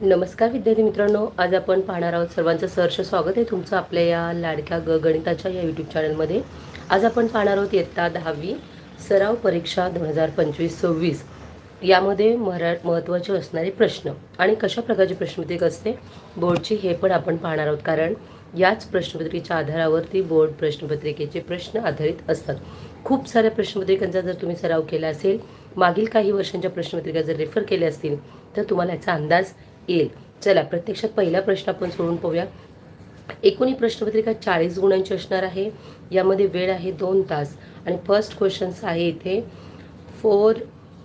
नमस्कार विद्यार्थी मित्रांनो आज आपण पाहणार आहोत सर्वांचं सहर्ष स्वागत आहे तुमचं आपल्या या लाडक्या ग गणिताच्या या यूट्यूब चॅनलमध्ये आज आपण पाहणार आहोत इयत्ता दहावी सराव परीक्षा दोन हजार पंचवीस सव्वीस यामध्ये मरा महत्त्वाचे असणारे प्रश्न आणि कशा प्रकारचे प्रश्नपत्रिका असते बोर्डची हे पण आपण पाहणार आहोत. कारण याच प्रश्नपत्रिकेच्या आधारावरती बोर्ड प्रश्नपत्रिकेचे प्रश्न आधारित असतात. खूप साऱ्या प्रश्नपत्रिकांचा जर तुम्ही सराव केला असेल मागील काही वर्षांच्या प्रश्नपत्रिका जर रेफर केल्या असतील तर तुम्हाला याचा अंदाज येईल. चला प्रत्यक्षात पहिला प्रश्न आपण सोडून पाहूया. एकूण ही प्रश्नपत्रिका चाळीस गुणांची असणार आहे. यामध्ये वेळ आहे दोन तास. आणि फर्स्ट क्वेश्चन्स आहे इथे. Four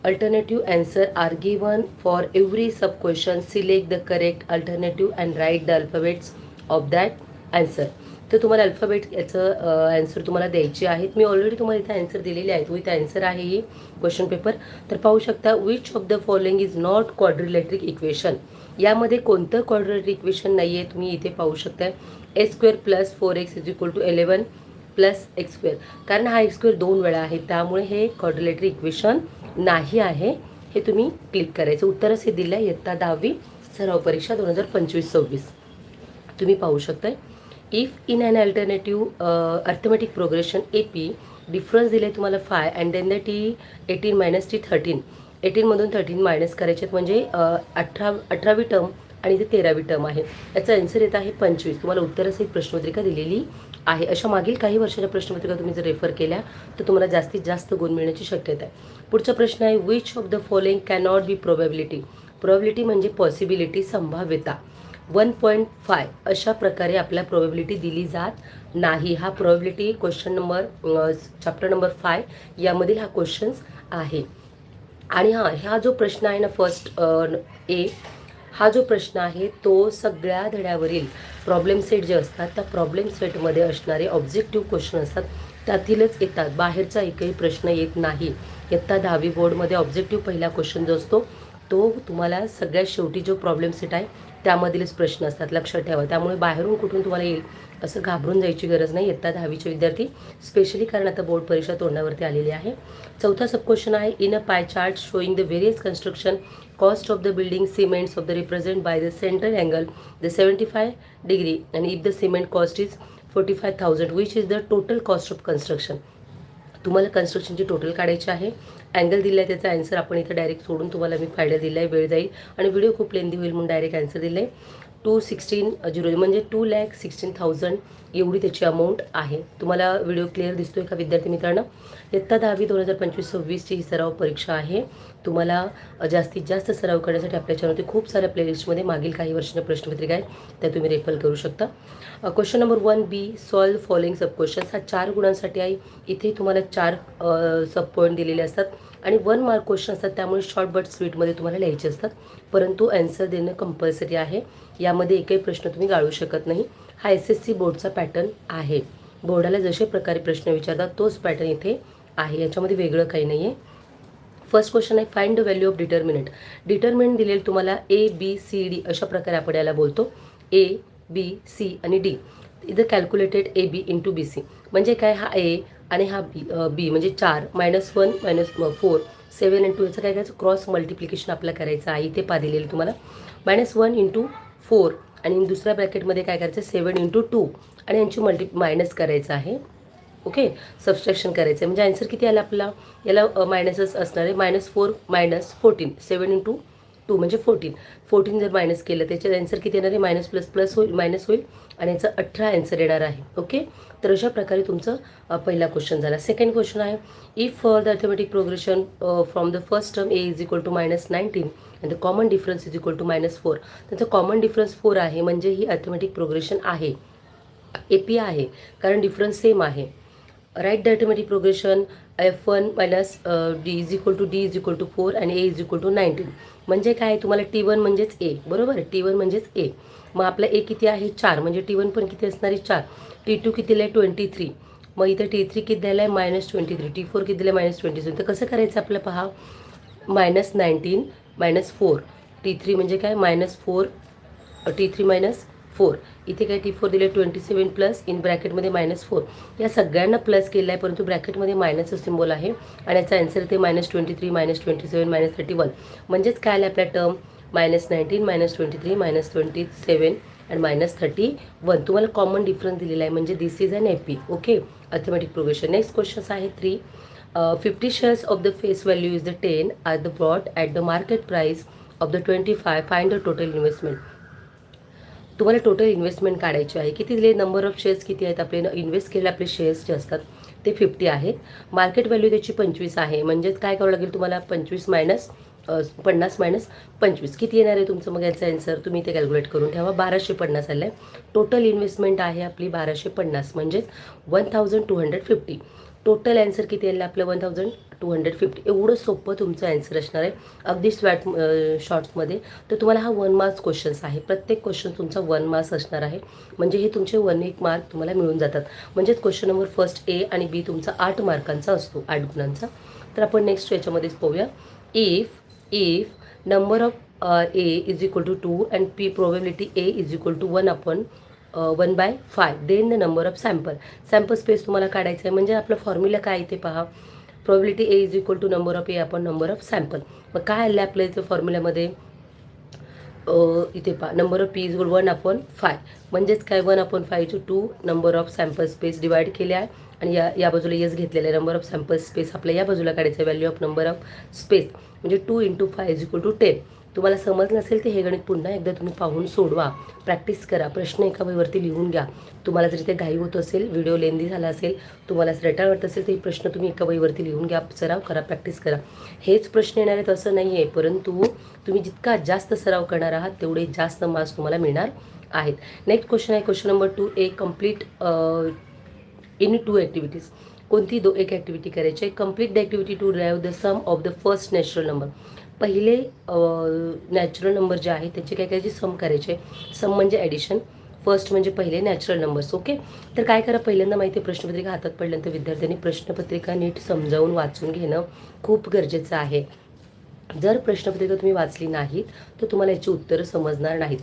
alternative answer are given for every sub question select the correct alternative and write the alphabets of that answer तर तुम्हाला अल्फाबेट याचं अँसर तुम्हाला द्यायचे आहेत. मी ऑलरेडी तुम्हाला इथं अँसर दिलेले आहेत. विथ अँसर आहे ही क्वेश्चन पेपर तर पाहू शकता which of the following is not quadratic equation यामध्ये कोणतं क्वाड्रिलेट्रिक इक्वेशन नाही आहे तुम्ही इथे पाहू शकता A square plus four X is equal to eleven plus X square कारण हा एक्स स्क्वेअर दोन वेळा आहे त्यामुळे हे क्वाड्रिलेटरी इक्वेशन नाही आहे. हे तुम्ही क्लिक करायचं. उत्तरच हे दिलं आहे इयत्ता दहावी सराव परीक्षा दोन हजार पंचवीस सव्वीस. तुम्ही पाहू शकताय. If in an alternative arithmetic progression A P difference दिले तुम्हाला five and then that E eighteen minus T thirteen एटीनमधून thirteen minus करायचे आहेत. म्हणजे अठरा अठरावी टर्म आणि इथे तेरावी टर्म आहे. याचा आन्सर येत आहे पंचवीस. तुम्हाला उत्तरासहित प्रश्नपत्रिका दिलेली आहे. अशा मागील काही वर्षाच्या प्रश्नपत्रिका तुम्ही जर रेफर केल्या तर तुम्हाला जास्तीत जास्त गुण मिळण्याची शक्यता आहे. पुढचा प्रश्न आहे which of the following cannot be probability probability म्हणजे पॉसिबिलिटी संभाव्यता. वन पॉईंट फाय अशा प्रकारे आपल्या प्रोबॅबिलिटी दिली जात नाही. हा probability question number chapter number five यामधील हा क्वेश्चन्स आहे. आणि हां हा जो प्रश्न आहे ना फर्स्ट ए हा जो प्रश्न आहे तो सगळ्या धड्यावरील प्रॉब्लेम सेट जे असतात त्या प्रॉब्लेम सेटमध्ये असणारे ऑब्जेक्टिव्ह क्वेश्चन असतात त्यातीलच येतात. बाहेरचा एकही प्रश्न येत नाही. इयत्ता दहावी बोर्डमध्ये ऑब्जेक्टिव्ह पहिला क्वेश्चन जो असतो तो तुम्हाला सगळ्यात शेवटी जो प्रॉब्लेम सेट आहे त्यामधीलच प्रश्न असतात. लक्षात ठेवा. त्यामुळे बाहेरून कुठून तुम्हाला येईल? असं घाबरून जायची गरज नाही. इयत्ता दहावीचे विद्यार्थी. स्पेशली कारण आता बोर्ड परीक्षा तोंडावरती आलेली आहे. चौथा सब क्वेश्चन आहे. In a pie chart showing the various construction cost of the building cements of the represent by the central angle the seventy five degree आणि if the cement cost is forty five thousand which is the total cost of construction तुम्हाला कन्स्ट्रक्शनची total काढायची आहे. Angle दिला आहे त्याचा answer आपण इथं डायरेक्ट सोडून तुम्हाला मी फायदा दिला आहे वेळ जाईल. आणि व्हिडिओ खूप लेंदी होईल म्हणून डायरेक्ट ॲन्सर दिलं आहे टू सिक्स्टीन झिरो म्हणजे टू लॅक सिक्स्टीन थाउजंड एवढी त्याची अमाऊंट आहे. तुम्हाला व्हिडिओ क्लिअर दिसतो आहे का विद्यार्थी मित्रांनो? इयत्ता दहावी दोन हजार पंचवीस सव्वीसची ही सराव परीक्षा आहे. तुम्हाला जास्तीत जास्त सराव करण्यासाठी आपल्या चॅनलवरती खूप साऱ्या प्लेलिस्टमध्ये मागील काही वर्षांच्या प्रश्नपत्रिका आहेत त्या तुम्ही रेफर करू शकता. Question number one B solve following sub questions हा चार गुणांसाठी आहे. इथे तुम्हाला चार सब पॉईंट दिलेले असतात. आणि वन मार्क क्वेश्चन असतात त्यामुळे शॉर्ट बट स्वीटमध्ये तुम्हाला लिहायचे असतात. परंतु ॲन्सर देणं कंपल्सरी आहे. यामध्ये एकही प्रश्न तुम्ही गाळू शकत नाही. हा एस एस सी बोर्डचा पॅटर्न आहे. बोर्डाला जसे प्रकारे प्रश्न विचारतात तोच पॅटर्न इथे आहे. याच्यामध्ये वेगळं काही नाही आहे फर्स्ट क्वेश्चन आहे find the value of determinant determinant दिलेलं तुम्हाला ए बी सी डी अशा प्रकारे आपण याला बोलतो. ए बी सी आणि डी इथं calculated A B into B C म्हणजे काय? हा ए आणि हा बी बी म्हणजे चार minus one minus four seven and याचं काय करायचं? क्रॉस मल्टिप्लिकेशन आपल्याला करायचं आहे. इथे पा दिलेलं तुम्हाला. मायनस वन इंटू फोर आणि दुसऱ्या ब्रॅकेटमध्ये काय करायचं? सेवन इंटू टू आणि यांची मल्टी मायनस करायचं आहे. ओके सबस्ट्रॅक्शन करायचं आहे म्हणजे आन्सर किती आला आपला? याला मायनसच असणार आहे. Minus four minus fourteen seven into two म्हणजे फोर्टीन. फोर्टीन जर मायनस केलं त्याच्यात अँसर किती येणार आहे? मायनस प्लस प्लस होईल मायनस होईल आणि याचा अठरा अँसर येणार आहे. ओके तर अशा प्रकारे तुमचं पहिला क्वेश्चन झाला. सेकंड क्वेश्चन आहे if for the arithmetic progression from the first term A is equal to minus nineteen and the common difference is equal to minus four त्यांचा कॉमन डिफरन्स फोर आहे म्हणजे ही अर्थमॅटिक प्रोग्रेशन आहे. ए P आहे कारण difference same आहे. Write the arithmetic progression F one minus D is equal to D is equal to four आणि A is equal to nineteen म्हणजे काय? तुम्हाला टी वन म्हणजेच ए बरोबर? टी वन म्हणजेच ए मग आपलं ए किती आहे? चार. म्हणजे टी वन पण किती असणार? आहे चार. टी टू कितीला आहे ट्वेंटी थ्री मग इथं टी थ्री किती द्यायला आहे minus twenty three T four किती दिलं आहे मायनस ट्वेंटी थ्री तर कसं करायचं आपलं पहा? Minus nineteen minus four T three म्हणजे काय? Minus four T three minus four. इथे काय टी फोर दिले ट्वेंटी सेवन प्लस इन ब्रॅकेटमध्ये मायनस फोर. या सगळ्यांना प्लस केलं आहे परंतु ब्रॅकेटमध्ये मायनसचं सिम्बॉल आहे. आणि याचा आन्सर ते minus twenty three minus twenty seven minus thirty one. म्हणजेच काय आलं आपल्या term minus nineteen minus twenty three minus twenty seven and minus thirty one. तुम्हाला कॉमन डिफरन्स दिलेला आहे म्हणजे this is an AP okay arithmetic progression next questions आहे three fifty shares of the face value is the ten are the bought at the market price of the twenty five find the total investment तुम्हाला total investment काढायची आहे. किती number of shares किती आहेत? आपले invest केलेले आपले shares जे असतात ते फिफ्टी आहेत मार्केट व्हॅल्यू त्याची पंचवीस आहे. म्हणजेच काय करावं लागेल तुम्हाला? पंचवीस मायनस पन्नास मायनस पंचवीस. किती येणार आहे तुमचं? मग याचं आन्सर तुम्ही ते कॅल्क्युलेट करून ठेवा. बाराशे पन्नास आलं आहे टोटल इन्व्हेस्टमेंट आहे आपली बाराशे पन्नास. म्हणजेच one thousand two hundred fifty total answer किती आलं आपलं one thousand two hundred fifty एवढं सोपं तुमचं ॲन्सर असणार आहे. अगदी स्वॅट शॉर्ट्समध्ये तर तुम्हाला हा वन मार्क्स क्वेश्चन्स आहे. प्रत्येक क्वेश्चन तुमचा वन मार्क्स असणार आहे. म्हणजे हे तुमचे वन एक मार्क तुम्हाला मिळून जातात. म्हणजेच क्वेश्चन नंबर फर्स्ट ए आणि बी तुमचा आठ मार्कांचा असतो. आठ गुणांचा. तर आपण नेक्स्ट याच्यामध्येच पाहूया. If if number of A is equal to two and P probability A is equal to one upon one by five then the number of sample sample space तुम्हाला काढायचं आहे म्हणजे आपलं फॉर्म्युला काय ते पहा. Probability A is equal to number of A आपण number of sample मग काय आलं आपल्या इथे फॉर्म्युल्यामध्ये इथे पा number of P is one upon five म्हणजेच काय? One upon फायचे two number of sample space divide केले आहे. आणि या या बाजूला येस घेतलेलं आहे. नंबर ऑफ सॅम्पल स्पेस आपल्या या बाजूला काढायचं आहे. Value of number of space म्हणजे two into five is equal to ten तुम्हाला समजलं नसेल तर हे गणित पुन्हा एकदा तुम्ही पाहून सोडवा. प्रॅक्टिस करा. प्रश्न एका वहीवरती लिहून घ्या. तुम्हाला जर ते घाई होत असेल व्हिडिओ लेंदी झाला असेल तुम्हाला रटाळ वाटत असेल तर हे प्रश्न तुम्ही एका वहीवरती लिहून घ्या. सराव करा. प्रॅक्टिस करा. हेच प्रश्न येणार आहेत असं नाही आहे परंतु तुम्ही जितका जास्त सराव करणार आहात तेवढे जास्त मार्क्स तुम्हाला मिळणार आहेत. नेक्स्ट क्वेश्चन आहे. Question number two A complete in two activities कोणती दो एक ॲक्टिव्हिटी करायची आहे? Complete the activity to drive the sum of the first natural number पहिले नॅचरल नंबर जे आहे त्याचे काय करायचे सम करायचे सम म्हणजे ॲडिशन फर्स्ट म्हणजे पहिले नॅचरल नंबर्स ओके तर काय करा पहिल्यांदा माहिती आहे प्रश्नपत्रिका हातात पडल्यानंतर विद्यार्थ्यांनी प्रश्नपत्रिका नीट समजावून वाचून घेणं खूप गरजेचं आहे. जर प्रश्नपत्रिका तुम्ही वाचली नाहीत तर तुम्हाला याची उत्तरं समजणार नाहीत.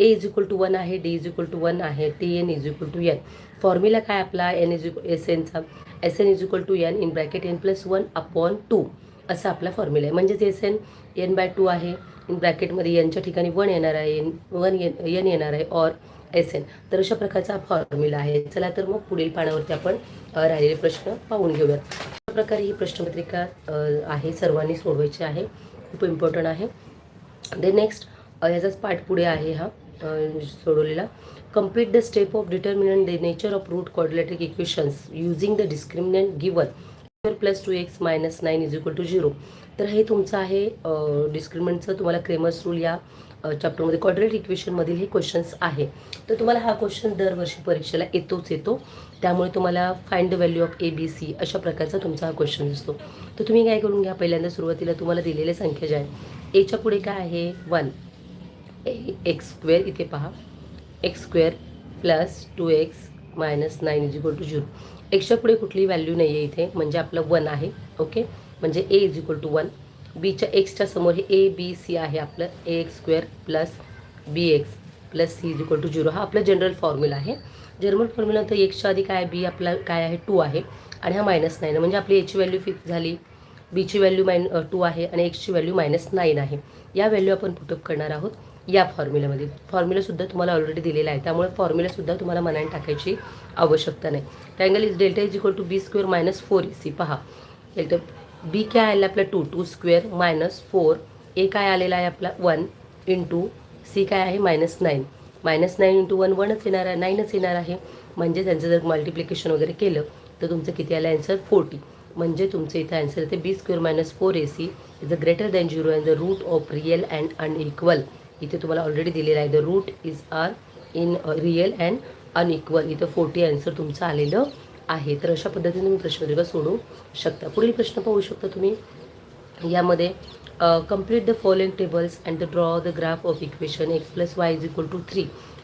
A is equal to one आहे D is equal to one आहे T N is equal to N formula काय आपला? N is equal S एनचा S N is equal to N in bracket N plus one upon two असा आपला formula आहे. म्हणजेच S N N by two आहे. In ब्रॅकेटमध्ये एनच्या ठिकाणी वन येणार आहे. एन वन एन एन येणार आहे ऑर एस एन तर अशा प्रकारचा हा फॉर्म्युला आहे. चला तर मग पुढील पानावरती आपण राहिलेले प्रश्न पाहून घेऊयात. अशा प्रकारे ही प्रश्नपत्रिका आहे. सर्वांनी सोडवायची आहे. खूप इम्पॉर्टंट आहे. दे नेक्स्ट याचाच पाठ पुढे आहे हा सोडवलेला. Complete the step of determinant the nature of root quadratic equations using the discriminant given plus two X minus nine is equal to zero तर हे तुमचं आहे डिस्क्रिमेंटचं तुम्हाला क्रेमर्स रूल या चॅप्टरमध्ये क्वाड्रेट इक्वेशनमधील हे क्वेश्चन्स आहे. तर तुम्हाला हा क्वेश्चन दरवर्षी परीक्षेला येतोच येतो. त्यामुळे तुम्हाला find the value of A B C अशा प्रकारचा तुमचा हा क्वेश्चन असतो तर तुम्ही काय करून घ्या पहिल्यांदा सुरुवातीला तुम्हाला दिलेल्या संख्या ज्या आहे एच्या पुढे काय आहे? वन ए एक्स स्क्वेअर इथे पहा. X square plus two X minus nine is equal to zero एक्सच्या पुढे कुठली व्हॅल्यू नाही आहे इथे म्हणजे आपलं वन आहे ओके म्हणजे A is equal to one बीच्या एक्सच्या समोर हे ए बी सी आहे आपलं A X square plus B X plus C is equal to zero हा आपला जनरल फॉर्म्युला आहे. जनरल फॉर्म्युला तर एक्सच्या आधी काय बी आपला काय आहे? टू आहे. आणि हा मायनस नाईन म्हणजे आपली एची व्हॅल्यू फिक्स झाली. बीची व्हॅल्यू मायन टू आहे आणि एक्सची व्हॅल्यू मायनस नाईन आहे. या व्हॅल्यू आपण पुटअप करणार आहोत. या फॉर्म्युल्यामध्ये फॉर्म्युलासुद्धा तुम्हाला ऑलरेडी दिलेला आहे. त्यामुळे फॉर्म्युलासुद्धा तुम्हाला मनाने टाकायची आवश्यकता नाही. Triangle is delta is equal to B square minus four A C पहा. डेल्टा बी काय आलेलं आपलं two two square minus four A काय आलेला आहे आपला वन इंटू सी काय आहे? Minus nine minus nine into one वनच येणार आहे. नाईनच येणार आहे. म्हणजे त्यांचं जर मल्टिप्लिकेशन वगैरे केलं तर तुमचं किती आलं? आन्सर फोर्टी म्हणजे तुमचं इथं आन्सर येते B square minus four A C is a greater than zero and the root of real and unequal इथे तुम्हाला ऑलरेडी दिलेला आहे. The root is are in real and unequal इथं फोर्टी आन्सर तुमचं आलेलं आहे. तर अशा पद्धतीने तुम्ही प्रश्नपत्रिका सोडू शकता. पुढील प्रश्न पाहू शकता तुम्ही. यामध्ये complete the following tables and the draw the graph of equation X plus Y is equal to three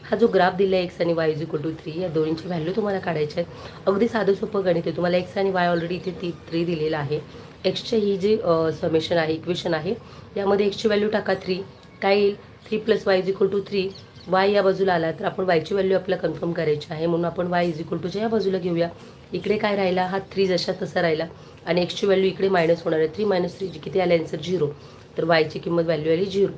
हा जो ग्राफ दिला आहे एक्स आणि Y is equal to three या दोन्हीची व्हॅल्यू तुम्हाला काढायची आहे. अगदी साधं सोपं गणित आहे. तुम्हाला एक्स आणि वाय ऑलरेडी इथे ती थ्री दिलेलं आहे. एक्सचे ही जी uh, समेशन आहे इक्वेशन आहे यामध्ये एक्सची व्हॅल्यू टाका थ्री काय येईल? Three plus Y is equal to three. Y या बाजूला आला तर आपण वायची व्हॅल्यू आपल्याला कन्फर्म करायची आहे म्हणून आपण वाय इज इक्वल टूच्या या बाजूला घेऊया. इकडे काय राहिला? हा थ्री जशा तसा राहिला. आणि एक्सची व्हॅल्यू इकडे मायनस होणार आहे. थ्री मायनस थ्रीची किती आले? आन्सर झिरो तर वायची किंमत व्हॅल्यू आली zero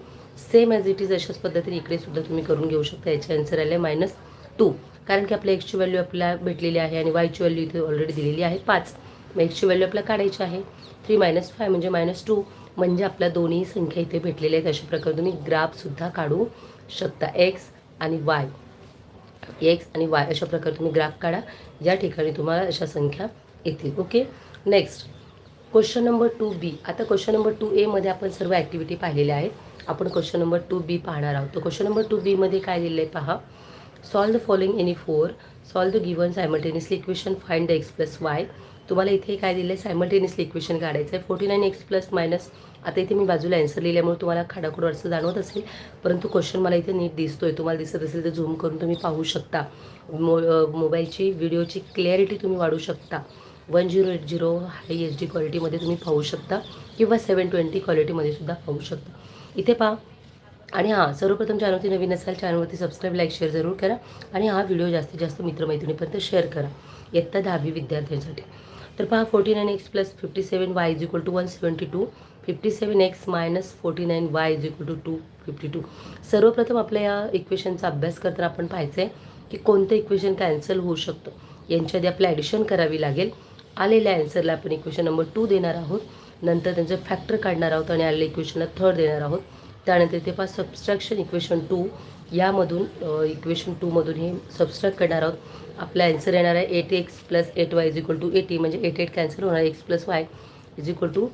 same as it is अशाच पद्धतीने इकडे सुद्धा तुम्ही करून घेऊ शकता. याचे आन्सर आले मायनस टू कारण की आपल्या एक्सची व्हॅल्यू आपल्याला भेटलेली आहे आणि वायची व्हॅल्यू इथे ऑलरेडी दिलेली आहे पाच. मग एक्सची व्हॅल्यू आपल्याला काढायची आहे. थ्री मायनस फाय म्हणजे मायनस टू म्हणजे आपल्या दोन्ही संख्या इथे भेटलेल्या आहेत. अशा प्रकारे तुम्ही ग्राफसुद्धा काढू शकता. एक्स आणि वाय एक्स आणि वाय अशा प्रकारे तुम्ही ग्राफ काढा. या ठिकाणी तुम्हाला अशा संख्या येतील. Okay next question number two B आता क्वेश्चन नंबर टू एमध्ये आपण सर्व ॲक्टिव्हिटी पाहिलेल्या आहेत. आपण क्वेश्चन नंबर टू बी पाहणार आहोत. तर क्वेश्चन नंबर टू बीमध्ये काय दिलेलं आहे पहा. Solve the following any four solve the given simultaneously equation find the X plus Y तुम्हाला इथे काय दिलं आहे सायमल्टेनियसली इक्वेशन काढायचं आहे forty nine X plus minus आता इथे मी बाजूला ॲन्सर लिहिल्यामुळे तुम्हाला खाडाखोड असं जाणवत असेल. परंतु क्वेश्चन मला इथे नीट दिसतोय. तुम्हाला दिसत असेल तर झूम करून तुम्ही पाहू शकता. मो मोबाईलची व्हिडिओची क्लॅरिटी तुम्ही वाढू शकता. One zero eight zero high H D क्वालिटीमध्ये तुम्ही पाहू शकता. किंवा सेवन ट्वेंटी क्वालिटीमध्ये सुद्धा पाहू शकता. इथे पहा. आणि हां सर्वप्रथम चॅनलवरती नवीन असाल चॅनलवरती सबस्क्राईब लाईक शेअर जरूर करा. आणि हा व्हिडिओ जास्तीत जास्त मित्रमैत्रिणीपर्यंत शेअर करा. इयत्ता दहावी विद्यार्थ्यांसाठी. तर पहा forty nine X plus fifty seven Y is equal to one seventy two fifty seven X minus forty nine Y is equal to two fifty two. सर्वप्रथम आपल्या या इक्वेशनचा अभ्यास करताना आपण पाहायचं आहे की कोणतं इक्वेशन कॅन्सल होऊ शकतं. यांच्या आधी आपलं ॲडिशन करावी लागेल. आलेल्या ॲन्सरला आपण इक्वेशन नंबर टू देणार आहोत. नंतर त्यांचं फॅक्टर काढणार आहोत आणि आलेल्या इक्वेशनला थर्ड देणार आहोत. त्यानंतर ते पहा सबस्ट्रॅक्शन इक्वेशन टू यामधून इक्वेशन टूमधून हे सबस्ट्रॅक्ट करणार आहोत. आपला ॲन्सर येणार आहे eight X plus eight Y is equal to eighty म्हणजे एट एट कॅन्सल होणार X plus Y is equal to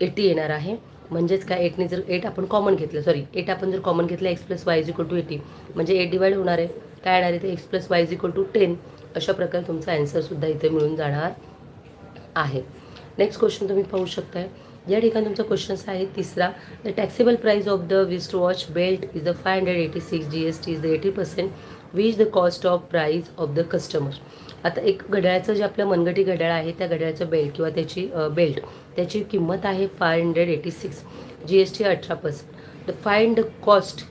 eighty येणार आहे. म्हणजेच काय एटने जर एट आपण कॉमन घेतलं सॉरी एट आपण जर कॉमन घेतलं X plus Y is equal to eighty म्हणजे एट डिवाइड होणार आहे. काय येणार आहे ते X plus Y is equal to ten अशा प्रकारे तुमचा ॲन्सरसुद्धा इथे मिळून जाणार आहे. नेक्स्ट क्वेश्चन तुम्ही पाहू शकताय. या ठिकाणी तुमचा क्वेश्चन्स आहे तिसरा. The taxable price of the wrist watch belt is the five hundred eighty six G S T is the eighty percent which the cost of price of the customer आता एक घड्याळाचं जे आपलं मनगटी घड्याळ आहे त्या घड्याळाचं बेल्ट किंवा त्याची बेल्ट त्याची किंमत आहे five hundred eighty six G S T अठरा percent the find the cost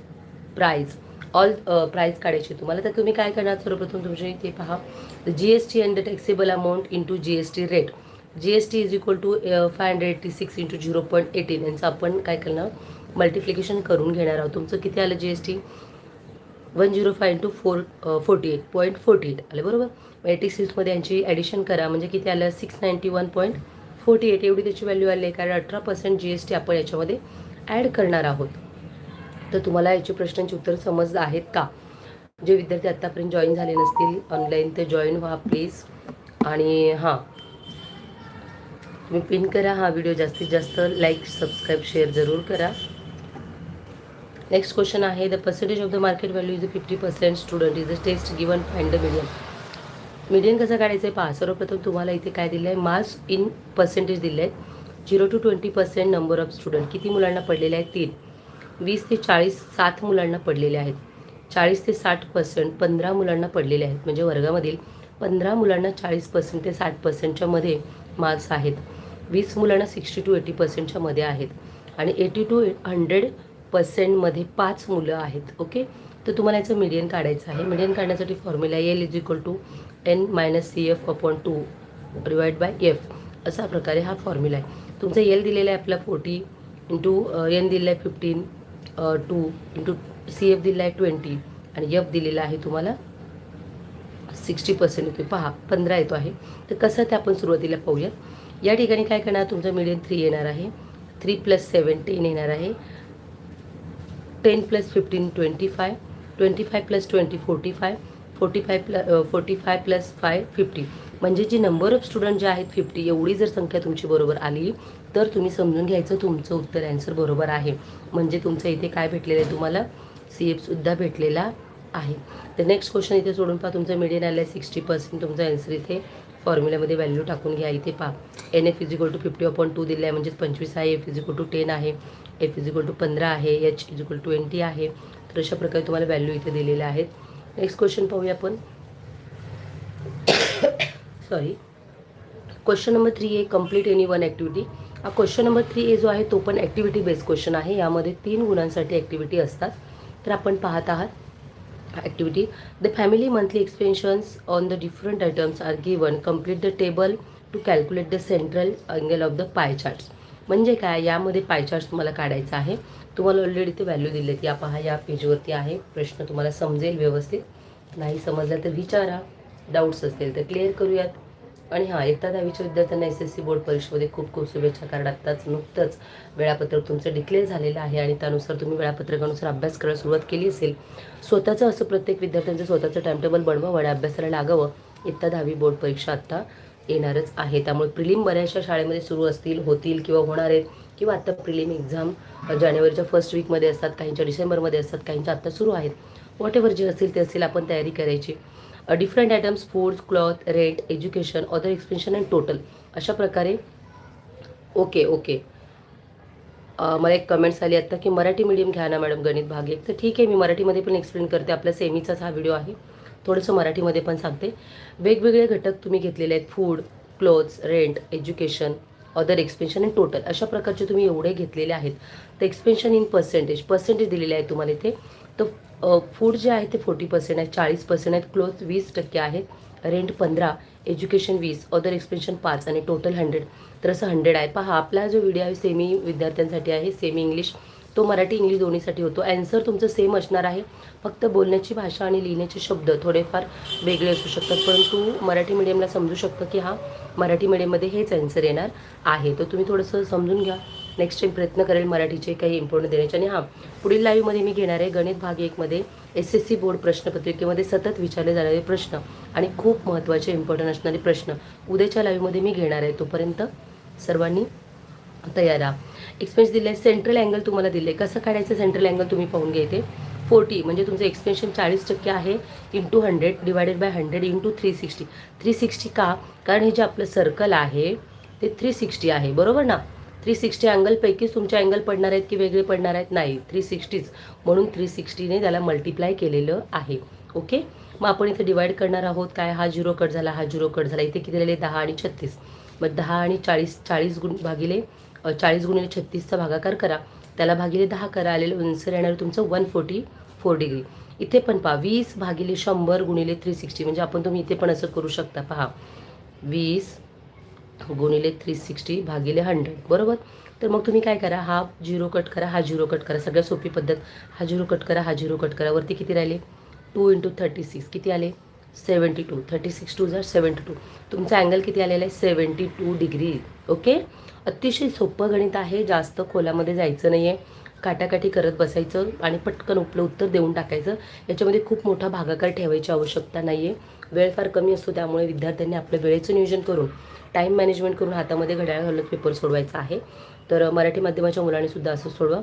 price all price काढायची तुम्हाला. तर तुम्ही काय करणार? सर्वप्रथम तुमच्या ते पहा. G S T and the taxable amount into G S T rate G S T is equal to five hundred eighty six into zero point eighteen यांचं आपण काय करणार? मल्टिप्लिकेशन करून घेणार आहोत. तुमचं किती आलं G S T one zero five into four forty eight point forty eight आले बरोबर? एटी सिक्समध्ये यांची ॲडिशन करा. म्हणजे किती आलं? Six ninety one point forty eight एवढी त्याची व्हॅल्यू आली आहे. कारण अठरा पर्सेंट जी एस टी आपण याच्यामध्ये ॲड करणार आहोत. तर तुम्हाला याची प्रश्नांची उत्तरं समज आहेत का? जे विद्यार्थी आत्तापर्यंत जॉईन झाले नसतील ऑनलाईन ते जॉईन व्हा प्लीज आणि हां. तुम्ही पिन करा. हा व्हिडिओ जास्तीत जास्त लाईक सबस्क्राईब शेअर जरूर करा. नेक्स्ट क्वेश्चन आहे the percentage of the market value is fifty percent student is the test given find the medium median कसं काढायचं आहे पहा सर्वप्रथम तुम्हाला इथे काय दिलं आहे मार्क्स इन पर्सेंटेज दिले आहेत zero two twenty percent number of student किती मुलांना पडलेले आहेत? तीन. वीस ते चाळीस सात मुलांना पडलेले आहेत. चाळीस ते साठ पर्सेंट पंधरा मुलांना पडलेले आहेत. म्हणजे वर्गामधील पंधरा मुलांना चाळीस पर्सेंट ते साठ पर्सेंटच्या मध्ये मार्क्स आहेत. वीस मुलांना सिक्स्टी टू एटी पर्सेंटच्या मध्ये आहेत. आणि एटी टू हंड्रेड पर्सेंटमध्ये पाच मुलं आहेत ओके तर तुम्हाला याचं मीडियन काढायचं आहे. मीडियन काढण्यासाठी formula L is equal to N minus C F upon two divide by F असा प्रकारे हा फॉर्म्युला आहे. तुमचं एल दिलेला आहे आपला फोर्टी इंटू एन दिलेला आहे fifteen two into C F दिलेला आहे ट्वेंटी आणि एफ दिलेला आहे तुम्हाला सिक्स्टी पर्सेंट येतो पहा पंधरा येतो आहे. तर कसं ते आपण सुरुवातीला पाहूयात. या ठिकाणी काय करणार? तुमचं मीडियन थ्री येणार आहे. थ्री प्लस सेवन टेन येणार आहे. Ten plus fifteen twenty five twenty five plus twenty forty five forty five plus forty five plus five fifty म्हणजे जी नंबर ऑफ स्टुडंट जे आहेत फिफ्टी एवढी जर संख्या तुमची बरोबर आली तर तुम्ही समजून घ्यायचं तुमचं उत्तर ॲन्सर बरोबर आहे. म्हणजे तुमचं इथे काय भेटलेलं आहे तुम्हाला? सी एफसुद्धा भेटलेला आहे. तर नेक्स्ट क्वेश्चन इथे सोडून पहा तुमचं मिडियन आलं आहे सिक्स्टी पर्सेंट तुमचा ॲन्सर इथे फॉर्म्युल्यामध्ये व्हॅल्यू टाकून घ्या. इथे पहा. N F physical two fifty upon two दिलं आहे म्हणजेच पंचवीस आहे. एफ फिजिकल टू टेन आहे. एफ इजिक्वल टू पंधरा आहे एच इज इक्वल ट्वेंटी आहे तर अशा प्रकारे तुम्हाला व्हॅल्यू इथे दिलेल्या आहेत. नेक्स्ट क्वेश्चन पाहूया आपण. Sorry question number three A complete any one activity हा क्वेश्चन नंबर थ्री ए जो आहे तो पण ॲक्टिव्हिटी बेस्ड क्वेश्चन आहे. यामध्ये तीन गुणांसाठी ॲक्टिव्हिटी असतात. तर आपण पाहत आहात activity the family monthly expenses on the different items are given complete the table to calculate the central angle of the pie charts म्हणजे काय? यामध्ये पायचार्ट तुम्हाला काढायचा आहे. तुम्हाला ऑलरेडी ते व्हॅल्यू दिलेत. या पहा या पेजवरती आहे. प्रश्न तुम्हाला समजेल व्यवस्थित. नाही समजला तर विचारा. डाऊट्स असतील तर क्लिअर करूयात. आणि हां इयत्ता दहावीच्या विद्यार्थ्यांना एस एस सी बोर्ड परीक्षेमध्ये खूप खूप शुभेच्छा. कारण आत्ताच नुकतंच वेळापत्रक तुमचं डिक्लेअर झालेलं आहे आणि त्यानुसार तुम्ही वेळापत्रकानुसार अभ्यास करायला सुरुवात केली असेल स्वतःचं असं प्रत्येक विद्यार्थ्यांचं स्वतःचं टाईमटेबल बनवावं आणि अभ्यासाला लागावं. इत्ता दहावी बोर्ड परीक्षा आत्ता येणारच आहे. त्यामुळे प्रिलिम बऱ्याचशा शाळेमध्ये सुरू असतील होतील किंवा होणार आहेत किंवा आत्ता प्रिलिम एक्झाम जानेवारीच्या फर्स्ट वीकमध्ये असतात काहींच्या डिसेंबरमध्ये असतात काहींच्या आत्ता सुरू आहेत. वॉट एव्हर जे असतील ते असतील आपण तयारी करायची. Different items food cloth rent education other expense and total अशा प्रकारे ओके ओके. मला एक कमेंट्स आली आत्ता की मराठी मीडियम घ्या ना मॅडम गणित भाग एक. तर ठीक आहे मी मराठीमध्ये पण एक्सप्लेन करते. आपल्या सेमीचाच हा व्हिडिओ आहे. थोडंसं मराठीमध्ये पण सांगते. वेगवेगळे घटक तुम्ही घेतलेले आहेत. Food clothes rent education other expense in total अशा प्रकारचे तुम्ही एवढे घेतलेले आहेत. तर एक्सपेन्शन इन पर्सेंटेज पर्सेंटेज दिलेले आहे तुम्हाला इथे. तर फूड जे आहे ते फोर्टी पर्सेंट आहे चाळीस पर्सेंट आहेत. क्लोथ वीस टक्के आहेत. रेंट पंधरा एज्युकेशन वीस अदर एक्सपेन्शन पाच आणि टोटल हंड्रेड तर असं हंड्रेड आहे. पहा आपला जो व्हिडिओ आहे सेमी विद्यार्थ्यांसाठी आहे सेमी इंग्लिश तो मराठी इंग्लिश दोन्हीसाठी होतो. ॲन्सर तुमचं सेम असणार आहे. फक्त बोलण्याची भाषा आणि लिहिण्याचे शब्द थोडेफार वेगळे असू शकतात. परंतु मराठी मीडियमला समजू शकतं की हा मराठी मीडियममध्ये हेच ॲन्सर येणार आहे. तर तुम्ही थोडंसं समजून घ्या. नेक्स्ट टाईम प्रयत्न करेल मराठीचे काही इम्पॉर्टंट देण्याचे. आणि हां पुढील लाईव्हमध्ये मी घेणार आहे गणित भाग एकमध्ये एस एस सी बोर्ड प्रश्नपत्रिकेमध्ये सतत विचारले जाणारे प्रश्न आणि खूप महत्त्वाचे इम्पॉर्टंट असणारे प्रश्न. उद्याच्या लाईव्हमध्ये मी घेणार आहे तोपर्यंत सर्वांनी तयार. राहा एक्सपेन्स दिले सेंट्रल अँगल तुम्हाला दिले. कसं काढायचं सेंट्रल अँगल तुम्ही पाहून घ्यायचे? फोर्टी म्हणजे तुमचं एक्सपेन्शन चाळीस टक्के आहे into hundred divided by hundred into three sixty three sixty का? कारण हे जे आपलं सर्कल आहे ते थ्री सिक्स्टी आहे. बरोबर ना? थ्री सिक्स्टी अँगलपैकीच तुमचे अँगल पडणार आहेत की वेगळे पडणार आहेत? नाही. थ्री सिक्स्टीच म्हणून थ्री सिक्स्टीने त्याला मल्टिप्लाय केलेलं आहे. ओके मग आपण इथे डिवाईड करणार आहोत. काय? हा झिरो कट झाला हा झिरो कट झाला. इथे किती दिलेले? दहा आणि छत्तीस. मग दहा आणि चाळीस चाळीस गुण भागिले चाळीस गुणिले छत्तीसचा भागाकार करा. त्याला भागिले दहा करा. आलेलं आन्सर येणार तुमचं वन फोर्टी फोर डिग्री इथे पण पहा वीस भागिले शंभर गुणिले थ्री सिक्स्टी म्हणजे आपण तुम्ही इथे पण असं करू शकता. पहा वीस गुणिले थ्री सिक्स्टी भागिले हंड्रेड बरोबर? तर मग तुम्ही काय करा? हा झिरो कट करा हा झिरो कट करा. सगळ्यात सोपी पद्धत हा झिरो कट करा हा झिरो कट करा. वरती किती राहिले? टू इंटू थर्टी सिक्स किती आले? Seventy two thirty six two जर सेवन्टी टू. तुमचा अँगल किती आलेला आहे? सेवन्टी टू डिग्री ओके अतिशय सोपं गणित आहे. जास्त खोलामध्ये जायचं नाही आहे काटाकाठी करत बसायचं आणि पटकन उपलं उत्तर देऊन टाकायचं. याच्यामध्ये खूप मोठा भागाकार ठेवायची आवश्यकता नाही आहे वेळ फार कमी असतो त्यामुळे विद्यार्थ्यांनी आपलं वेळेचं नियोजन करून टाईम मॅनेजमेंट करून हातामध्ये घड्याळ घालत पेपर सोडवायचा आहे. तर मराठी माध्यमाच्या मुलांनीसुद्धा असं सोडवा.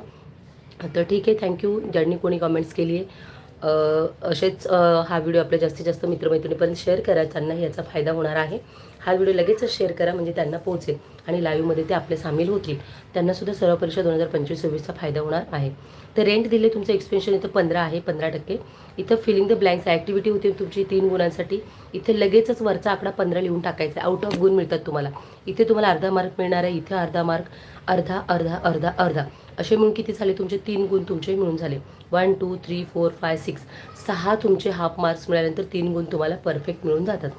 तर ठीक आहे. थँक्यू ज्यांनी कोणी कमेंट्स केली आहे असेच हा व्हिडिओ आपल्या जास्तीत जास्त मित्रमैत्रिणीपर्यंत शेअर करा. त्यांनाही याचा फायदा होणार आहे. हा व्हिडिओ लगेचच शेअर करा म्हणजे त्यांना पोहोचेल आणि लाईव्हमध्ये ते आपले सामील होतील. त्यांनासुद्धा सर्व परीक्षा दोन हजार पंचवीस सव्वीसचा फायदा होणार आहे. तर रेंट दिले तुमचं एक्सपेन्शन इथं पंधरा आहे पंधरा टक्के. इथं फिलिंग द ब्लँक्स ॲक्टिव्हिटी होती तुमची तीन गुणांसाठी. इथे लगेचच वरचा आकडा पंधरा लिहून टाकायचा आउट ऑफ गुण मिळतात तुम्हाला. इथे तुम्हाला अर्धा मार्क मिळणार आहे. इथे अर्धा मार्क अर्धा अर्धा अर्धा अर्धा. असे मिळून किती झाले? तुमचे तीन गुण तुमचे मिळून झाले. One two three four five six सहा तुमचे हाफ मार्क्स मिळाल्यानंतर तीन गुण तुम्हाला परफेक्ट मिळून जातात.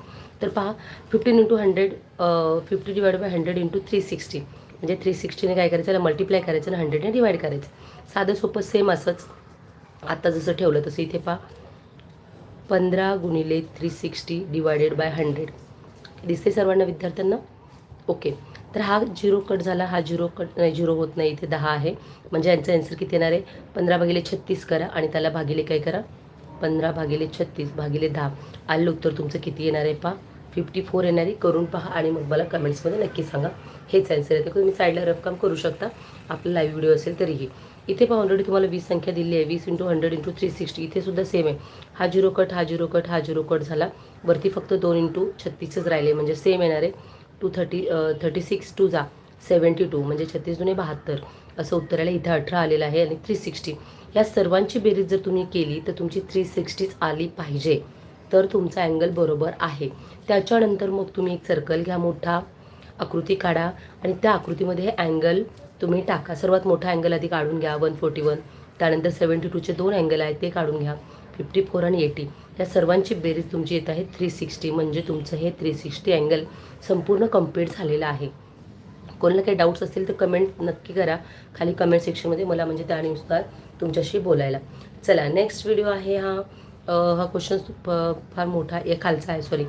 तर पहा fifteen into hundred fifty divide by hundred into three sixty म्हणजे थ्री सिक्स्टीने काय करायचं? त्याला मल्टिप्लाय करायचं आणि हंड्रेडने डिवाइड करायचं. साधं सोपं सेम असंच. आत्ता जसं ठेवलं तसं इथे पहा. पंधरा गुणिले three sixty divided by hundred दिसते सर्वांना विद्यार्थ्यांना? ओके तर हा झिरो कट झाला हा झिरो कट नाही झिरो होत नाही इथे दहा आहे. म्हणजे यांचं आन्सर किती येणार आहे? पंधरा भागिले छत्तीस करा आणि त्याला भागिले काय करा? पंधरा भागिले छत्तीस भागिले दहा. आलं उत्तर तुमचं किती येणार आहे पहा? फिफ्टी फोर येणार आहे. करून पहा आणि मग मला कमेंट्समध्ये नक्की सांगा. हेच आन्सर येते तुम्ही साईडला रफ काम करू शकता. आपला लाईव्ह व्हिडिओ असेल तरीही. इथे पहा ऑलरेडी तुम्हाला वीस संख्या दिली आहे. वीस into hundred into three sixty इथे सुद्धा सेम आहे. हा झिरो कट हा झिरो कट हा झिरो कट झाला. वरती फक्त दोन इंटू छत्तीसच राहिले. म्हणजे सेम येणार आहे. Two thirty thirty six two जा. सेवन्टी टू म्हणजे छत्तीस जुने बहात्तर असं उत्तराला इथं अठरा आलेलं आहे आणि थ्री सिक्स्टी या सर्वांची बेरीज जर तुम्ही केली तर तुमची थ्री सिक्स्टीच आली पाहिजे. तर तुमचा अँगल बरोबर आहे. त्याच्यानंतर मग तुम्ही एक सर्कल घ्या मोठा आकृती काढा आणि त्या आकृतीमध्ये हे अँगल तुम्ही टाका. सर्वात मोठा अँगल आधी काढून घ्या वन फोर्टी वन त्यानंतर सेवन्टी टूचे दोन अँगल आहेत ते काढून घ्या. फिफ्टी फोर आणि एटी या सर्वांची बेरीज तुमची येत आहे थ्री सिक्स्टी म्हणजे तुमचं हे थ्री सिक्स्टी अँगल संपूर्ण कंप्लीट झालेला आहे. कोणाला काही डाऊट्स असतील तर कमेंट नक्की करा. खाली कमेंट सेक्शनमध्ये मला म्हणजे त्यानुसार तुमच्याशी बोलायला. चला नेक्स्ट व्हिडिओ आहे हा. हा क्वेश्चन फार मोठा आहे खालचा आहे sorry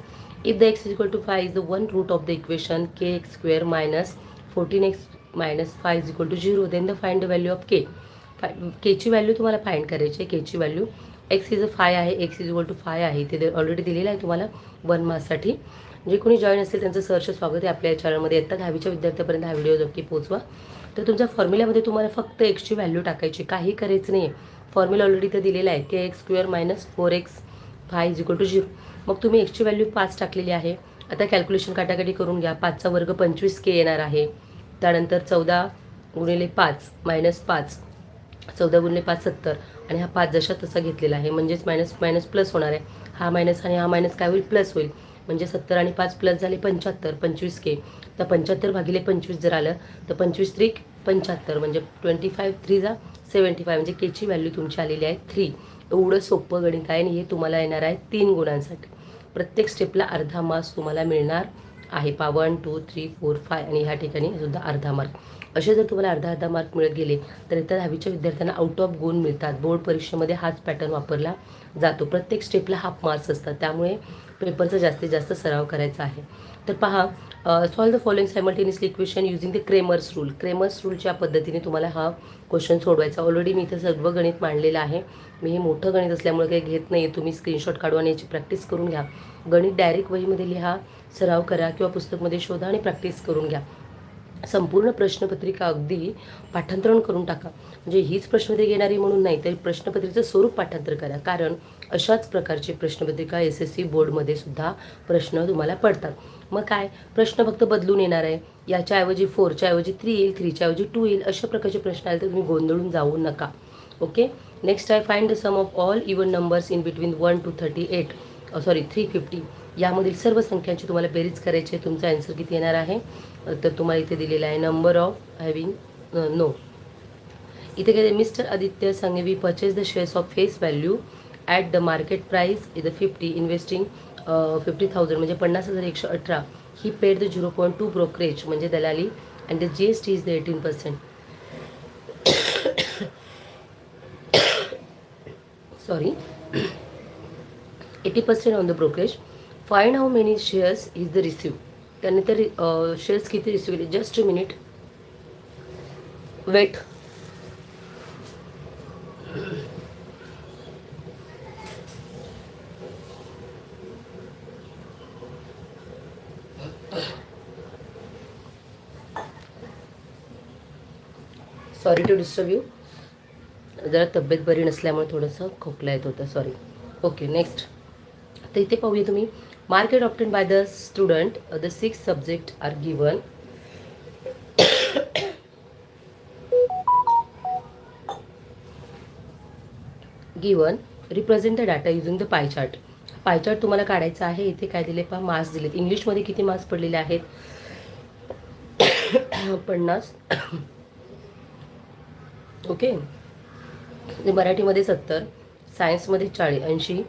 if the X is equal to five is the one root of the equation K X square minus fourteen X minus five is equal to zero then the find the value of K five केची value तुम्हाला find करायची आहे केची value x is a five आहे X is equal to five आहे. ते already दिलेलं आहे तुम्हाला वन मार्क्ससाठी जे कोणी जॉईन असेल त्यांचं सहर्ष स्वागत आहे आपल्या चॅनलमध्ये येतात दहावीच्या विद्यार्थ्यापर्यंत हा व्हिडिओ नक्की पोहोचवा. तर तुमच्या फॉर्म्युल्यामध्ये तुम्हाला फक्त एक्सची व्हॅल्यू टाकायची. काही करायचं नाही आहे फॉर्म्युला ऑलरेडी तर दिलेला आहे. K X square minus four X five is equal to zero मग तुम्ही एक्सची व्हॅल्यू पाच टाकलेली आहे. आता कॅल्क्युलेशन काटाकाटी करून घ्या. पाचचा वर्ग पंचवीस के येणार आहे. त्यानंतर चौदा गुणिले पाच मायनस पाच. चौदा गुणिले पाच सत्तर. आणि हा पाच जशा तसा घेतलेला आहे. म्हणजेच मायनस मायनस प्लस होणार आहे. हा मायनस आणि हा मायनस काय होईल? प्लस होईल. म्हणजे सत्तर आणि पाच प्लस झाले पंच्याहत्तर पंचवीस के तर पंच्याहत्तर भागिले पंचवीस जर आलं तर पंचवीस त्रिक पंच्याहत्तर म्हणजे ट्वेंटी फाईव्ह थ्री जा सेवन्टी फाय म्हणजे केची व्हॅल्यू तुमची आलेली आहे थ्री एवढं सोपं गणित आहे आणि हे तुम्हाला येणार आहे तीन गुणांसाठी. प्रत्येक स्टेपला अर्धा मार्क्स तुम्हाला मिळणार आहे. पा one two three four five आणि ह्या ठिकाणी सुद्धा अर्धा मार्क असे जर तुम्हाला अर्धा अर्धा मार्क मिळत गेले तर इतर दहावीच्या विद्यार्थ्यांना आउट ऑफ गुण मिळतात. बोर्ड परीक्षेमध्ये हाच पॅटर्न वापरला जातो. प्रत्येक स्टेपला हाफ मार्क्स असतात. त्यामुळे पेपरचा जास्तीत जास्त सराव करायचा आहे. तर पहा solve the following simultaneously equation using the Cramer's rule Cramer's रूलच्या पद्धतीने तुम्हाला हा क्वेश्चन सोडवायचा. ऑलरेडी मी इथं सर्व गणित मांडलेलं आहे. मी हे मोठं गणित असल्यामुळे काही घेत नाही तुम्ही स्क्रीनशॉट काढून आणि याची प्रॅक्टिस करून घ्या. गणित डायरेक्ट वहीमध्ये लिहा सराव करा किंवा पुस्तकमध्ये शोधा आणि प्रॅक्टिस करून घ्या. संपूर्ण प्रश्नपत्रिका अगदी पाठांतरण करून टाका. म्हणजे हीच प्रश्नपत्रिका येणारी म्हणून नाही तर प्रश्नपत्रिकेचं स्वरूप पाठांतर करा. कारण अशाच प्रकारची प्रश्नपत्रिका एस एस सी बोर्डमध्ये सुद्धा प्रश्न तुम्हाला पडतात. मग काय? प्रश्न फक्त बदलून येणार आहे. याच्या ऐवजी फोरच्या ऐवजी थ्री येईल थ्रीच्या ऐवजी टू येईल अशा प्रकारचे प्रश्न आले तर तुम्ही गोंधळून जाऊ नका. Okay next I find the sum of all even numbers in between one two thirty eight sorry three fifty यामधील सर्व संख्यांची तुम्हाला बेरीज करायची आहे. तुमचा आन्सर किती येणार आहे? तर तुम्हाला इथे दिलेला आहे नंबर ऑफ हॅविंग नो इथे काय mister Aditya Sanghvi purchase the shares of face value at the market price is the fifty investing fifty thousand म्हणजे पन्नास हजार एकशे अठरा. He paid the zero point two brokerage म्हणजे दलाली and the G S T is the eighteen percent sorry eighty percent on the brokerage find how many shares is the receive त्यानंतर shares किती receive केले? Just a minute wait sorry to disturb you जरा तब्येत बरी नसल्यामुळे थोडंसं खोकला येत होतं. सॉरी ओके नेक्स्ट तर इथे पाहूया तुम्ही. Market obtain by the student the six subject are given given represent the data using the pie chart pie chart तुम्हाला काढायचा आहे. इथे काय दिले पहा? मार्क्स दिलेत. इंग्लिशमध्ये किती मार्क्स पडलेले आहेत? पन्नास. ओके मराठीमध्ये सत्तर सायन्समध्ये चाळीस ऐंशी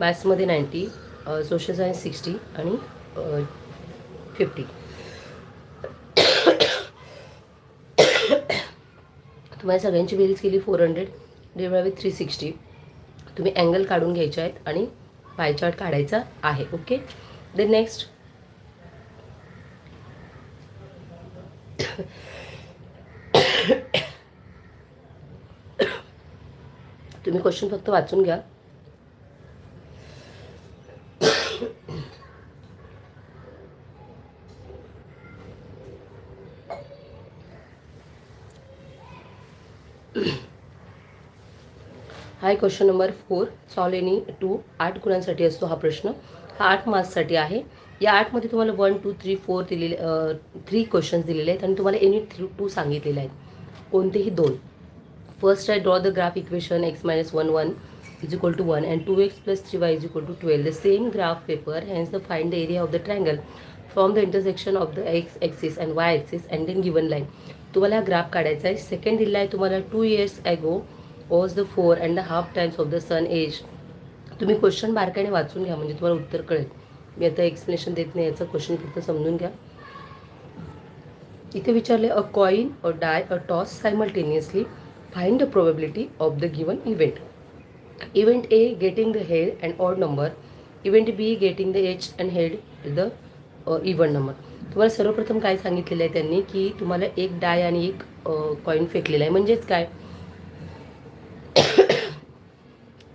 मॅथ्समध्ये नाईंटी सोशल सायन्स सिक्स्टी आणि फिफ्टी तुम्हाला सगळ्यांची बेरीज केली four hundred divide with three sixty तुम्ही अँगल काढून घ्यायचे आहेत आणि पाय चार्ट काढायचा आहे ओके देन नेक्स्ट तुम्ही क्वेश्चन फक्त वाचून घ्या. हाय क्वेश्चन नंबर फोर सॉलेनी एनी टू आठ गुणांसाठी असतो हा प्रश्न. हा आठ मार्क्ससाठी आहे. या आठमध्ये तुम्हाला वन टू थ्री फोर दिलेले थ्री क्वेश्चन्स दिलेले आहेत आणि तुम्हाला एनी थ्री टू सांगितलेले आहेत. कोणतेही दोन. First I draw the graph equation X minus one one is equal to 1 and 2x plus 3y is equal to 12 the same graph paper hence the find the area of the triangle from the intersection of the x axis and y axis and then given line. तुम्हाला graph काढायचा आहे. Second दिला आहे तुम्हाला two years ago was the four and the half times of the sun age तुम्ही question बारकाईने वाचून घ्या म्हणजे तुम्हाला उत्तर कळेल. मी आता एक्सप्लेनेशन देत नाही याचं क्वेश्चन फक्त समजून घ्या. इथे विचारले a coin a die a toss simultaneously find the probability of the given event event A getting the head and odd number event B getting the H and head the even number तुम्हाला सर्वप्रथम काय सांगितलेलं आहे त्यांनी की तुम्हाला एक डाय आणि एक कॉईन फेकलेला आहे. म्हणजेच काय?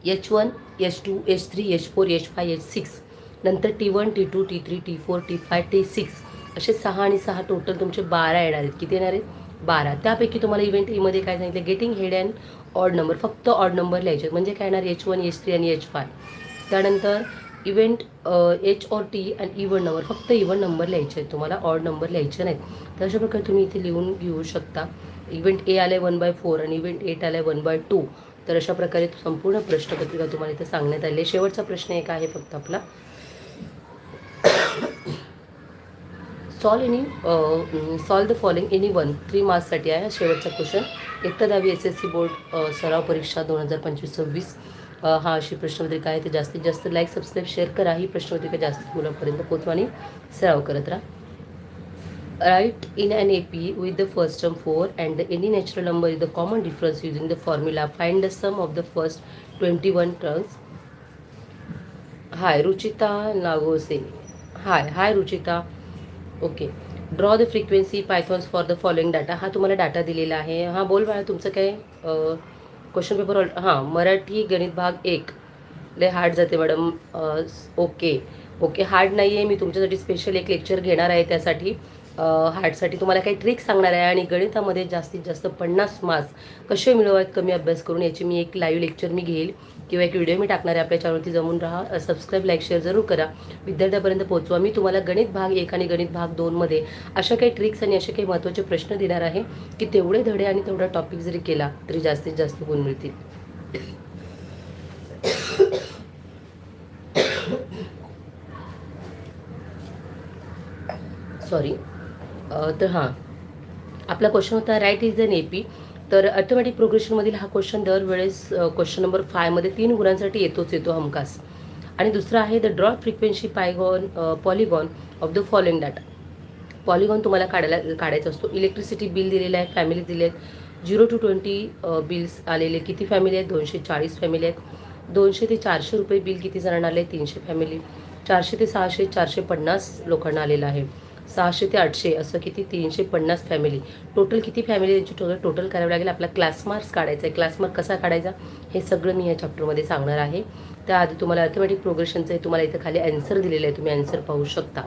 H one H two H three H four H five H six नंतर T one T two T three T four T five T six असे सहा आणि सहा टोटल तुमचे बारा येणार आहेत. किती येणार आहेत? बारा. त्यापैकी तुम्हाला इव्हेंट ईमध्ये काय सांगितलं? Getting head and odd number फक्त ऑड नंबर लिहायचे. आहेत. म्हणजे काय येणार? एच वन एच थ्री आणि एच फाय त्यानंतर event H or T and even number फक्त इव्हन नंबर लिहायचे आहेत तुम्हाला. ऑड नंबर लिहायचे नाहीत. तर अशा प्रकारे तुम्ही इथे लिहून घेऊ शकता. इव्हेंट ए आलं आहे वन बाय फोर आणि इव्हेंट एट आलं आहे वन बाय टू तर अशा प्रकारे संपूर्ण प्रश्नपत्रिका तुम्हाला इथे सांगण्यात आली आहे. शेवटचा प्रश्न एक आहे फक्त आपला. Solve any solve the following any one three मार्क्ससाठी आहे. शेवटचा क्वेश्चन एकतर दहावी एस एस सी बोर्ड सराव परीक्षा दोन हजार पंचवीस सव्वीस uh, हा अशी प्रश्नपत्रिका आहे. ते जास्तीत जास्त लाईक सबस्क्राईब शेअर करा. ही प्रश्नपत्रिका जास्तीत मुलांपर्यंत पोहोचवा आणि सराव करत राहा. In in an AP with the first term 4 and the any natural number is the common difference using the formula. Find the sum of the first 21 terms. Hi Ruchita Nagose hi hi Ruchita okay draw the frequency polygons for the following data हा तुम्हाला data दिलेला आहे. हां बोल बाळा तुमचं काय question paper हां मराठी गणित भाग एक. लय हार्ड जाते मॅडम ओके ओके हार्ड नाही आहे मी तुमच्यासाठी स्पेशल एक लेक्चर घेणार आहे त्यासाठी. हार्डसाठी तुम्हाला काही ट्रिक सांगणार आहे आणि गणितामध्ये जास्तीत जास्त पन्नास मार्क्स कसे मिळवायत कमी अभ्यास करून याची मी एक लाईव्ह लेक्चर मी घेईल. किंवा एक व्हिडिओ मी टाकणार आहे आपल्या चॅनलवरती जमून राहा. सबस्क्राईब लाईक शेअर जरूर करा. विद्यार्थ्यापर्यंत पोहोचवा. मी तुम्हाला गणित भाग एक आणि गणित भाग दोनमध्ये अशा काही ट्रिक्स आणि असे काही महत्त्वाचे प्रश्न देणार आहे की तेवढे धडे आणि तेवढा टॉपिक जरी केला तरी जास्तीत जास्त गुण मिळतील. सॉरी तर हां. आपला क्वेश्चन होता राईट इज अन नेपी तर ऑटोमॅटिक प्रोग्रेशनमधील हा क्वेश्चन दरवेळेस क्वेश्चन नंबर फायमध्ये तीन गुणांसाठी येतोच येतो हमखास. आणि दुसरा आहे the draw frequency polygon polygon of the following data polygon तुम्हाला काढायला काढायचा असतो. इलेक्ट्रिसिटी बिल दिलेलं आहे फॅमिली दिले आहेत झिरो टू ट्वेंटी बिल्स आलेले किती फॅमिली आहेत? दोनशे चाळीस फॅमिली आहेत. दोनशे ते चारशे रुपये बिल किती जणांना आले? तीनशे फॅमिली चारशे ते सहाशे चारशे पन्नास लोकांना आलेलं आहे. सहाशे ते आठशे असं किती? तीनशे पन्नास फॅमिली टोटल किती फॅमिली त्यांची? टोटल टोटल करावं लागेल. आपला क्लासमार्क्स काढायचा आहे. क्लासमार्क कसा काढायचा? हे सगळं मी या चॅप्टरमध्ये सांगणार आहे. त्याआधी तुम्हाला अर्थमॅटिक प्रोग्रेशनचं आहे तुम्हाला इथं खाली ॲन्सर दिलेलं आहे. तुम्ही ॲन्सर पाहू शकता.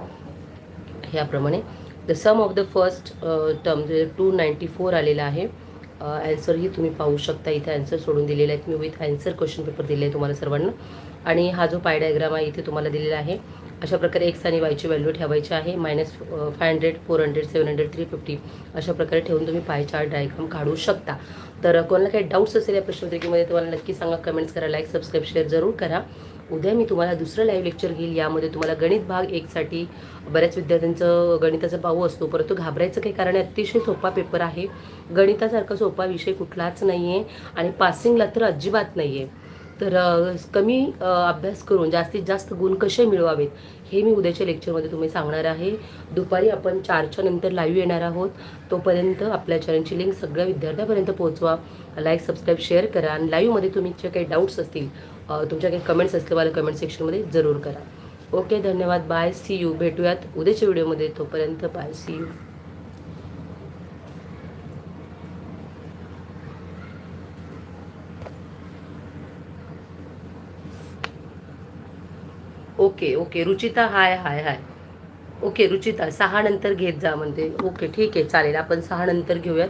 ह्याप्रमाणे. The sum of the first term जे टू नाईंटी फोर आलेला आहे ॲन्सरही तुम्ही पाहू शकता. इथे ॲन्सर सोडून दिलेला आहे. मी विथ ॲन्सर क्वेश्चन पेपर दिले आहे तुम्हाला सर्वांना. आणि हा जो पाय डायग्राम आहे इथे तुम्हाला दिलेला आहे. अशा प्रकारे एक्स आणि वायची व्हॅल्यू ठेवायची आहे. Minus five hundred four hundred seven hundred three fifty अशा प्रकारे ठेवून तुम्ही पाय चार्ट डायग्राम काढू शकता. तर कोणाला काही डाऊट्स असेल या प्रश्नपत्रिकेमध्ये तुम्हाला नक्की सांगा. कमेंट्स करा लाईक सबस्क्राईब शेअर जरूर करा. उद्या मी तुम्हाला दुसरं लाईव्ह लेक्चर घेईल. यामध्ये तुम्हाला गणित भाग एकसाठी बऱ्याच विद्यार्थ्यांचं गणिताचा भाऊ असतो. परंतु घाबरायचं काही कारण आहे. अतिशय सोपा पेपर आहे. गणितासारखा सोपा विषय कुठलाच नाही आहे आणि पासिंगला तर अजिबात नाही आहे तर कमी अभ्यास करून जास्तीत जास्त गुण कसे मिळवावेत हे मी उद्याच्या लेक्चरमध्ये तुम्ही सांगणार आहे. दुपारी आपण चारच्या नंतर लाईव्ह येणार आहोत. तोपर्यंत आपल्या चॅनलची लिंक सगळ्या विद्यार्थ्यापर्यंत पोहोचवा. लाईक सबस्क्राईब शेअर करा आणि लाईव्हमध्ये तुम्ही जे काही डाऊट्स असतील तुमच्या काही कमेंट्स असतील मला कमेंट सेक्शनमध्ये जरूर करा. ओके धन्यवाद. बाय सी यू भेटूयात उद्याच्या व्हिडिओमध्ये तोपर्यंत bye see you okay okay. Ruchita hi hi hi. Okay Ruchita सहा नंतर घेत जा म्हणते. ओके ठीक आहे चालेल. आपण सहा नंतर घेऊयात.